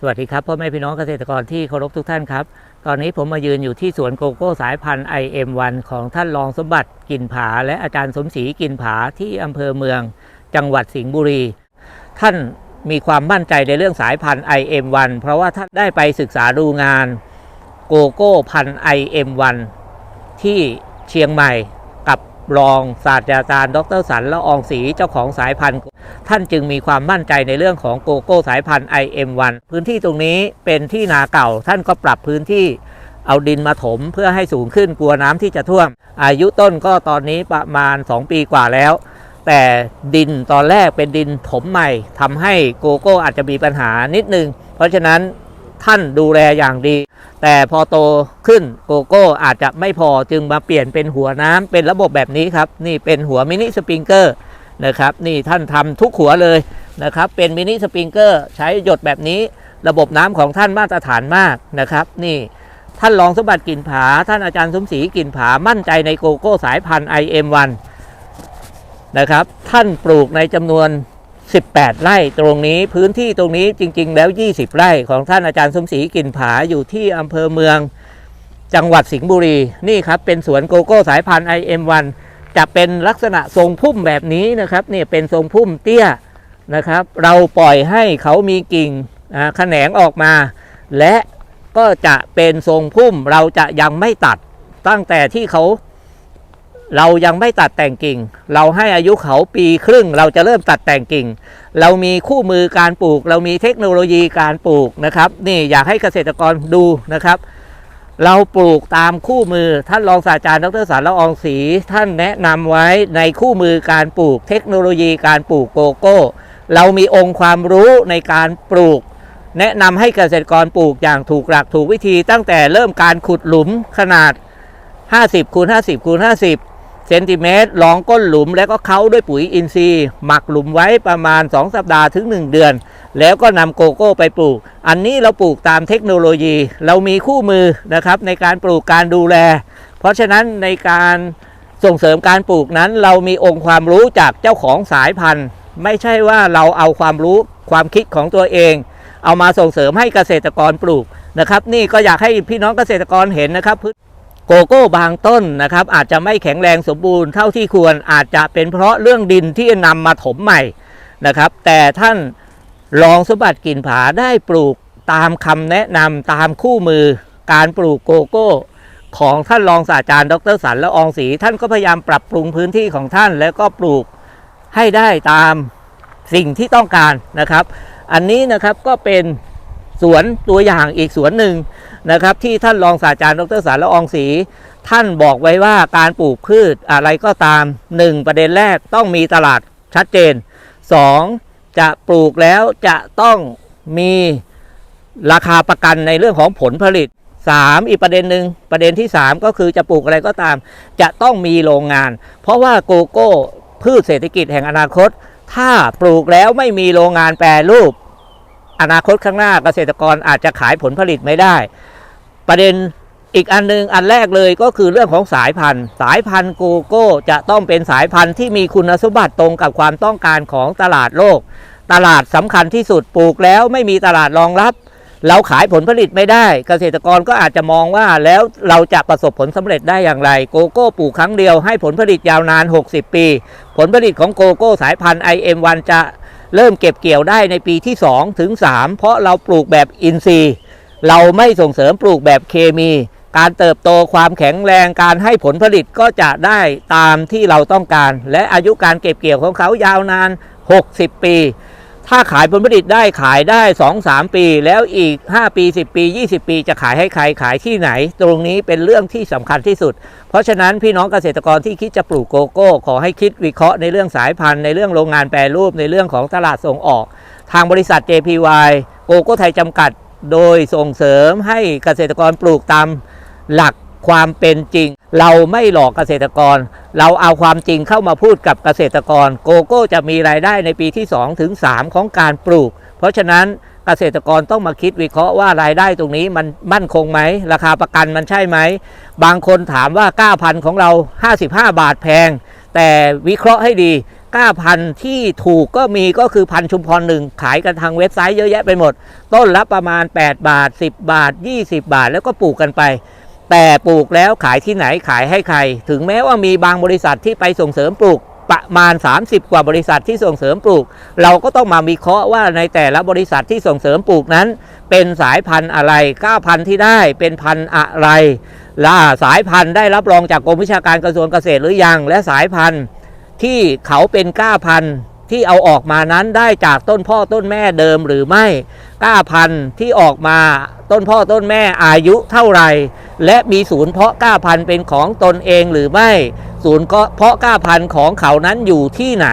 สวัสดีครับพ่อแม่พี่น้องเกษตรกรที่เคารพทุกท่านครับ ตอนนี้ผมมายืนอยู่ที่สวนโกโก้สายพันธุ์ IM1 ของท่านรองสมบัติกินผา และอาจารย์สมศรีกินผาที่อำเภอเมือง จังหวัดสิงห์บุรี ท่านมีความมั่นใจในเรื่องสายพันธุ์ IM1 เพราะว่าท่านได้ไปศึกษาดูงานโกโก้พันธุ์ IM1 ที่เชียงใหม่กับรองศาสตราจารย์ ดรสันละอองศรีเจ้าของสายพันธุ์ ท่านจึงมีความมั่นใจในเรื่องของโกโก้สายพันธุ์ IM1 พื้นที่ตรงนี้เป็นที่นาเก่า ท่านก็ปรับพื้นที่เอาดินมาถมเพื่อให้สูงขึ้นกลัวน้ำที่จะท่วม อายุต้นก็ตอนนี้ประมาณ 2 ปีกว่าแล้ว แต่ดินตอนแรกเป็นดินถมใหม่ทำให้โกโก้อาจจะมีปัญหานิดนึง เพราะฉะนั้นท่านดูแลอย่างดี แต่พอโตขึ้นโกโก้อาจจะไม่พอจึงมาเปลี่ยนเป็นหัวน้ำเป็นระบบแบบนี้ครับ นี่เป็นหัวมินิสปริงเกอร์ นะครับนี่ท่านทำทุกหัวเลยนะครับเป็นมินิสปริงเกอร์ใช้หยดแบบนี้ระบบน้ำของท่านมาตรฐานมากนะครับ นี่ท่านรองสมบัติกลิ่นผา ท่านอาจารย์สมศรีกลิ่นผามั่นใจในโกโก้สายพันธุ์ IM1 นะครับ ท่านปลูกในจำนวน 18 ไร่ตรงนี้พื้นที่ตรงนี้จริง ๆ แล้ว 20 ไร่ของท่านอาจารย์สมศรีกลิ่นผาอยู่ที่อำเภอเมืองจังหวัดสิงห์บุรี นี่ครับเป็นสวนโกโก้สายพันธุ์ IM1 จะเป็นลักษณะทรงพุ่มแบบนี้นะครับเนี่ยเป็นทรงพุ่มเตี้ยนะครับ เราปล่อยให้เขามีกิ่งแขนงออกมา และก็จะเป็นทรงพุ่มเราจะยังไม่ตัดตั้งแต่ที่เขา เรายังไม่ตัดแต่งกิ่ง เราให้อายุเขาปีครึ่ง เราจะเริ่มตัดแต่งกิ่ง เรามีคู่มือการปลูก เรามีเทคโนโลยีการปลูกนะครับ นี่อยากให้เกษตรกรดูนะครับ เราปลูกตามคู่มือท่านรองศาสตราจารย์ดรสารละอองศรีท่านแนะนำไว้ในคู่มือการปลูกเทคโนโลยีการปลูกโกโก้ เรามีองค์ความรู้ในการปลูก แนะนำให้เกษตรกรปลูกอย่างถูกหลักถูกวิธีตั้งแต่เริ่มการขุดหลุมขนาด 50คูณ50คูณ50 เซนติเมตรรองก้นหลุมแล้วก็เค้าด้วยปุ๋ยอินทรีย์ หมักหลุมไว้ประมาณ 2 สัปดาห์ถึง 1 เดือน แล้วก็นำโกโก้ไปปลูก อันนี้เราปลูกตามเทคโนโลยี เรามีคู่มือนะครับในการปลูกการดูแล เพราะฉะนั้นในการส่งเสริมการปลูกนั้น เรามีองค์ความรู้จากเจ้าของสายพันธุ์ ไม่ใช่ว่าเราเอาความรู้ความคิดของตัวเอง เอามาส่งเสริมให้เกษตรกรปลูกนะครับ นี่ก็อยากให้พี่น้องเกษตรกรเห็นนะครับ โกโก้บางต้นนะครับอาจจะไม่แข็งแรงสมบูรณ์เท่าที่ควรอาจจะเป็นเพราะเรื่องดินที่นำมาถมใหม่นะครับ แต่ท่านรองสมบัติกินผาได้ปลูกตามคำแนะนำตามคู่มือการปลูกโกโก้ ของท่านรองศาสตราจารย์ดรสันละองศรีท่านก็พยายามปรับปรุงพื้นที่ของท่าน แล้วก็ปลูกให้ได้ตามสิ่งที่ต้องการนะครับ อันนี้นะครับก็เป็น สวนตัวอย่างอีกสวนหนึ่งนะครับ ที่ท่านรองศาสตราจารย์ดรสารละอองศรีท่านบอกไว้ว่าการปลูกพืชอะไรก็ตาม 1 ประเด็นแรกต้องมีตลาดชัดเจน 2. จะปลูกแล้วจะต้องมีราคาประกันในเรื่องของผลผลิต 3. อีกประเด็นหนึ่งประเด็นที่ 3 ก็คือจะปลูกอะไรก็ตาม จะต้องมีโรงงาน เพราะว่าโกโก้พืชเศรษฐกิจแห่งอนาคต ถ้าปลูกแล้วไม่มีโรงงานแปรรูป อนาคตข้างหน้าเกษตรกรอาจจะขายผลผลิตไม่ได้ ประเด็นอีกอันหนึงอันแรกเลยก็คือเรื่องของสายพันธุ์ สายพันธุ์โกโก้จะต้องเป็นสายพันธุ์ที่มีคุณสมบัติตรงกับความต้องการของตลาดโลก ตลาดสำคัญที่สุดปลูกแล้วไม่มีตลาดรองรับ เราขายผลผลิตไม่ได้ เกษตรกรก็อาจจะมองว่าแล้วเราจะประสบผลสำเร็จได้อย่างไร โกโก้ปลูกครั้งเดียวให้ผลผลิตยาวนาน 60 ปี ผลผลิตของโกโก้สายพันธุ์ IM1 จะ เริ่มเก็บเกี่ยวได้ในปีที่2ถึง3เพราะเราปลูกแบบอินทรีย์ เราไม่ส่งเสริมปลูกแบบเคมี การเติบโตความแข็งแรงการให้ผลผลิตก็จะได้ตามที่เราต้องการ และอายุการเก็บเกี่ยวของเขายาวนาน 60 ปี ถ้าขายผลผลิตได้ขายได้ 2-3 ปี แล้วอีก 5 ปี 10 ปี 20 ปี จะขายให้ใครขายที่ไหน ตรงนี้เป็นเรื่องที่สำคัญที่สุด เพราะฉะนั้นพี่น้องเกษตรกรที่คิดจะปลูกโกโก้ ขอให้คิดวิเคราะห์ในเรื่องสายพันธุ์ในเรื่องโรงงานแปรรูปในเรื่องของตลาดส่งออก ทางบริษัท JPY โกโก้ไทยจำกัด โดยส่งเสริมให้เกษตรกรปลูกตามหลักความเป็นจริง เราไม่หลอกเกษตรกร เราเอาความจริงเข้ามาพูดกับเกษตรกร โกโก้จะมีรายได้ในปีที่2ถึง3ของการปลูก เพราะฉะนั้นเกษตรกรต้องมาคิดวิเคราะห์ว่ารายได้ตรงนี้มันมั่นคงไหม ราคาประกันมันใช่ไหม บางคนถามว่า9,000ของเรา 55 บาทแพง แต่วิเคราะห์ให้ดีก้าพันที่ถูกก็มีก็คือพันชุมพรหนึ่งขายกันทางเว็บไซต์เยอะแยะไปหมด ต้นละประมาณ 8 บาท 10 บาท 20 บาท แล้วก็ปลูกกันไป แต่ปลูกแล้วขายที่ไหนขายให้ใคร ถึงแม้ว่ามีบางบริษัทที่ไปส่งเสริมปลูกประมาณ 30 กว่าบริษัทที่ส่งเสริมปลูก เราก็ต้องมาวิเคราะห์ว่าในแต่ละบริษัทที่ส่งเสริมปลูกนั้น เป็นสายพันธุ์อะไรก้าพันธุ์ที่ได้เป็นพันธุ์อะไรล่าสายพันธุ์ได้รับรองจากกรมวิชาการกระทรวงเกษตรหรือยัง และสายพันธุ์ที่เขาเป็นก้าพันธุ์ที่เอาออกมานั้นได้จากต้นพ่อต้นแม่เดิมหรือไม่ก้าพันธุ์ที่ออกมาต้นพ่อต้นแม่อายุเท่าไหร่ และมีศูนย์เพาะก้าพันธุ์เป็นของตนเองหรือไม่ ศูนย์เพาะก้าพันธุ์ของเขานั้นอยู่ที่ไหน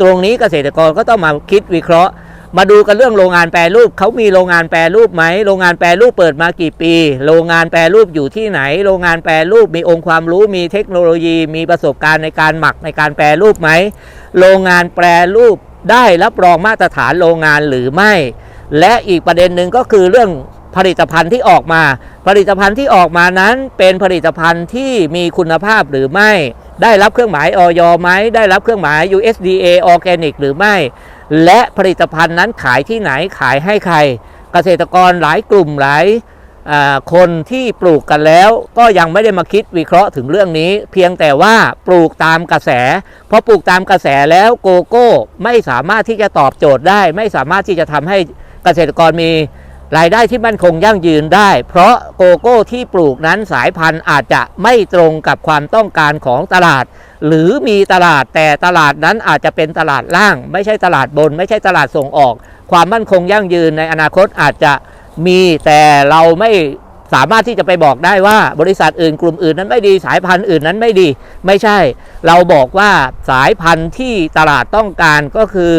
ตรงนี้เกษตรกรก็ต้องมาคิดวิเคราะห์ มาดูกันเรื่องโรงงานแปรรูปเขามีโรงงานแปรรูปไหมโรงงานแปรรูปเปิดมากี่ปี โรงงานแปรรูปอยู่ที่ไหน โรงงานแปรรูปมีองค์ความรู้มีเทคโนโลยี มีประสบการณ์ในการหมักในการแปรรูปไหมโรงงานแปรรูปได้รับรองมาตรฐานโรงงานหรือไม่ และอีกประเด็นหนึ่งก็คือเรื่อง ผลิตภัณฑ์ที่ออกมา ผลิตภัณฑ์ที่ออกมานั้นเป็นผลิตภัณฑ์ที่มีคุณภาพหรือไม่ ได้รับเครื่องหมายออยไหมได้รับเครื่องหมาย USDA Organic หรือไม่ และผลิตภัณฑ์นั้นขายที่ไหนขายให้ใคร เกษตรกรหลายกลุ่มหลายคนที่ปลูกกันแล้วก็ยังไม่ได้มาคิดวิเคราะห์ถึงเรื่องนี้ เพียงแต่ว่าปลูกตามกระแสพอปลูกตามกระแสแล้วโกโก้ไม่สามารถที่จะตอบโจทย์ได้ ไม่สามารถที่จะทำให้เกษตรกรมี รายได้ที่มั่นคงยั่งยืนได้ เพราะโกโก้ที่ปลูกนั้นสายพันธุ์อาจจะไม่ตรงกับความต้องการของตลาด หรือมีตลาดแต่ตลาดนั้นอาจจะเป็นตลาดล่าง ไม่ใช่ตลาดบน ไม่ใช่ตลาดส่งออก ความมั่นคงยั่งยืนในอนาคตอาจจะมีแต่เราไม่สามารถที่จะไปบอกได้ว่าบริษัทอื่นกลุ่มอื่นนั้นไม่ดี สายพันธุ์อื่นนั้นไม่ดี ไม่ใช่ เราบอกว่าสายพันธุ์ที่ตลาดต้องการก็คือ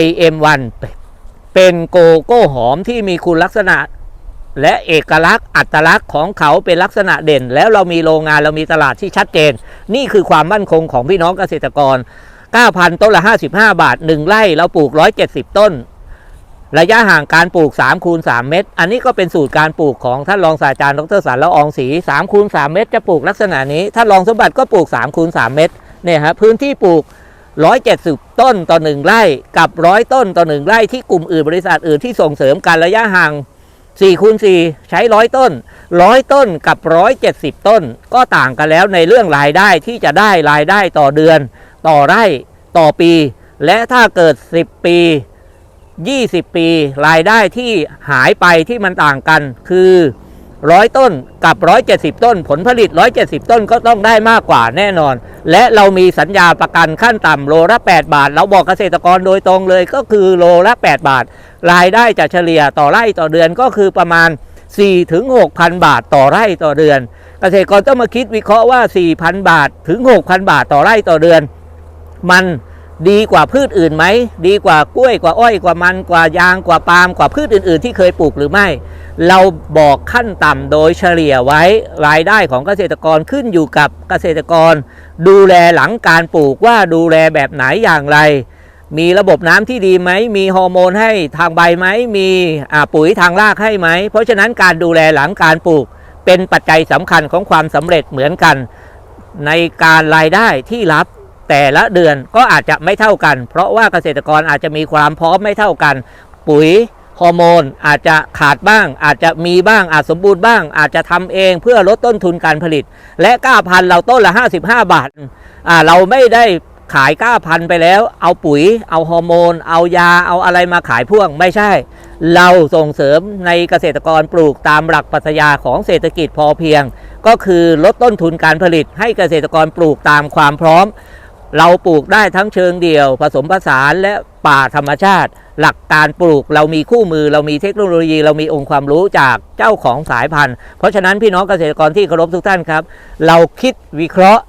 IM1 เป็นโกโก้หอมที่มีคุณลักษณะ และเอกลักษณ์อัตลักษณ์ของเขาเป็นลักษณะเด่น แล้วเรามีโรงงานเรามีตลาดที่ชัดเจน นี่คือความมั่นคงของพี่น้องเกษตรกร 9,000 ต้นละ 55 บาท 1 ไร่เราปลูก 170 ต้น ระยะห่างการปลูก3คูณ3เมตร อันนี้ก็เป็นสูตรการปลูกของท่านรองศาสตราจารย์ดรสารละอองศรี3คูณ3เมตร จะปลูกลักษณะนี้ท่านรองสมบัติก็ปลูก3คูณ3เมตรเนี่ยฮะพื้นที่ปลูก 170 ต้นต่อ 1 ไร่กับ 100 ต้นต่อ 1 ไร่ที่กลุ่มอื่นบริษัทอื่นที่ส่งเสริมการระยะห่าง4คูณ4ใช้ 100 ต้น 100 ต้นกับ 170 ต้น ก็ต่างกันแล้วในเรื่องรายได้ที่จะได้รายได้ต่อเดือน ต่อไร่ต่อปี และถ้าเกิด 10 ปี 20 ปี รายได้ที่หายไปที่มันต่างกันคือ ร้อยต้นกับ 170 ต้น ผลผลิต 170 ต้นก็ต้องได้มากกว่าแน่นอน และเรามีสัญญาประกันขั้นต่ำโลละ 8 บาท เราบอกเกษตรกรโดยตรงเลยก็คือโลละ 8 บาท รายได้จะเฉลี่ยต่อไร่ต่อเดือนก็คือประมาณ 4 ถึง 6,000 บาทต่อไร่ต่อเดือน เกษตรกรต้องมาคิดวิเคราะห์ว่า 4,000 บาทถึง 6,000 บาทต่อไร่ต่อเดือน มัน ดีกว่าพืชอื่นไหม ดีกว่ากล้วยกว่าอ้อยกว่ามันกว่ายางกว่าปาล์มกว่าพืชอื่น ๆ ที่เคยปลูกหรือไม่ เราบอกขั้นต่ำโดยเฉลี่ยไว้รายได้ของเกษตรกรขึ้นอยู่กับเกษตรกร ดูแลหลังการปลูกว่าดูแลแบบไหนอย่างไร มีระบบน้ำที่ดีไหม มีฮอร์โมนให้ทางใบไหม มีปุ๋ยทางรากให้ไหม เพราะฉะนั้นการดูแลหลังการปลูก เป็นปัจจัยสำคัญของความสำเร็จเหมือนกัน ในการรายได้ที่รับ แต่ละเดือนก็อาจจะไม่เท่ากัน เพราะว่าเกษตรกรอาจจะมีความพร้อมไม่เท่ากัน ปุ๋ยฮอร์โมนอาจจะขาดบ้าง อาจจะมีบ้างอาจสมบูรณ์บ้าง อาจจะทำเองเพื่อลดต้นทุนการผลิต และก้าพันเราต้นละ 55 บาทอ่าเราไม่ได้ขายก้าพันไปแล้ว เอาปุ๋ย เอาฮอร์โมน เอายาเอาอะไรมาขายพ่วงไม่ใช่ เราส่งเสริมในเกษตรกรปลูกตามหลักปรัชญาของเศรษฐกิจพอเพียง ก็คือลดต้นทุนการผลิตให้เกษตรกรปลูกตามความพร้อม เราปลูกได้ทั้งเชิงเดี่ยว ผสมผสานและป่าธรรมชาติ หลักการปลูกเรามีคู่มือ เรามีเทคโนโลยี เรามีองค์ความรู้จากเจ้าของสายพันธุ์ เพราะฉะนั้นพี่น้องเกษตรกรที่เคารพทุกท่านครับ เราคิดวิเคราะห์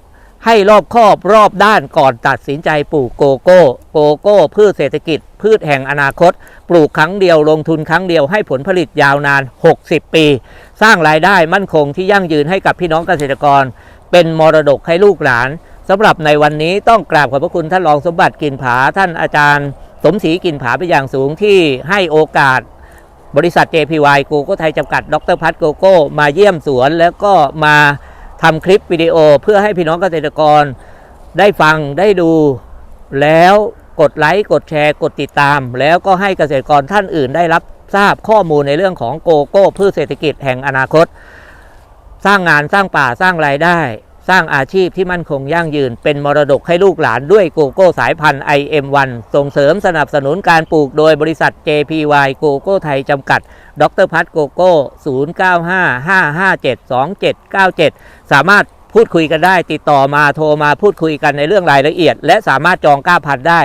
ให้รอบคอบรอบด้านก่อนตัดสินใจปลูกโกโก้ โกโก้ พืชเศรษฐกิจ พืชแห่งอนาคต ปลูกครั้งเดียวลงทุนครั้งเดียวให้ผลผลิตยาวนาน 60 ปี สร้างรายได้มั่นคงที่ยั่งยืนให้กับพี่น้องเกษตรกร เป็นมรดกให้ลูกหลาน สำหรับในวันนี้ต้องกราบขอบพระคุณท่านรองสมบัติกินผาท่านอาจารย์ สมศรีกินผาเป็นอย่างสูงที่ให้โอกาส บริษัท JPY โกโก้ไทยจำกัดดรพัฒโกโก้มาเยี่ยมสวน แล้วก็มาทำคลิปวิดีโอเพื่อให้พี่น้องเกษตรกรได้ฟังได้ดูแล้วกดไลค์กดแชร์กดติดตาม แล้วก็ให้เกษตรกรท่านอื่นได้รับทราบข้อมูลในเรื่องของโกโก้พืชเศรษฐกิจแห่งอนาคต สร้างงานสร้างป่าสร้างรายได้ สร้างอาชีพที่มั่นคงยั่งยืน เป็นมรดกให้ลูกหลานด้วยโกโก้สายพันธุ์ IM1 ส่งเสริมสนับสนุนการปลูกโดยบริษัท JPY โกโก้ไทยจำกัด ดรพัฒโกโก้ 0955572797 สามารถพูดคุยกันได้ติดต่อมาโทรมาพูดคุยกันในเรื่องรายละเอียด และสามารถจองก้าพันธุ์ได้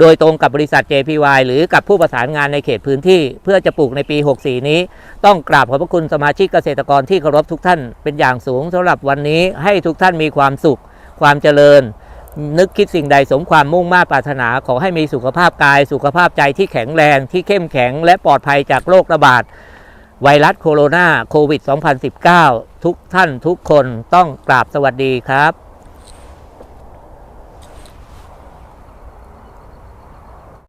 โดยตรงกับบริษัท JPY หรือกับผู้ประสานงานในเขตพื้นที่ เพื่อจะปลูกในปี 64 นี้ ต้องกราบขอบพระคุณสมาชิกเกษตรกรที่เคารพทุกท่านเป็นอย่างสูงสำหรับวันนี้ให้ทุกท่านมีความสุข ความเจริญ นึกคิดสิ่งใดสมความมุ่งมา่ปรารถนาขอให้มีสุขภาพกาย สุขภาพใจที่แข็งแรงที่เข้มแข็ง และปลอดภัยจากโรคระบาดไวรัสโคโรนาโควิด 2019 ทุกท่านทุกคนต้องกราบสวัสดีครับ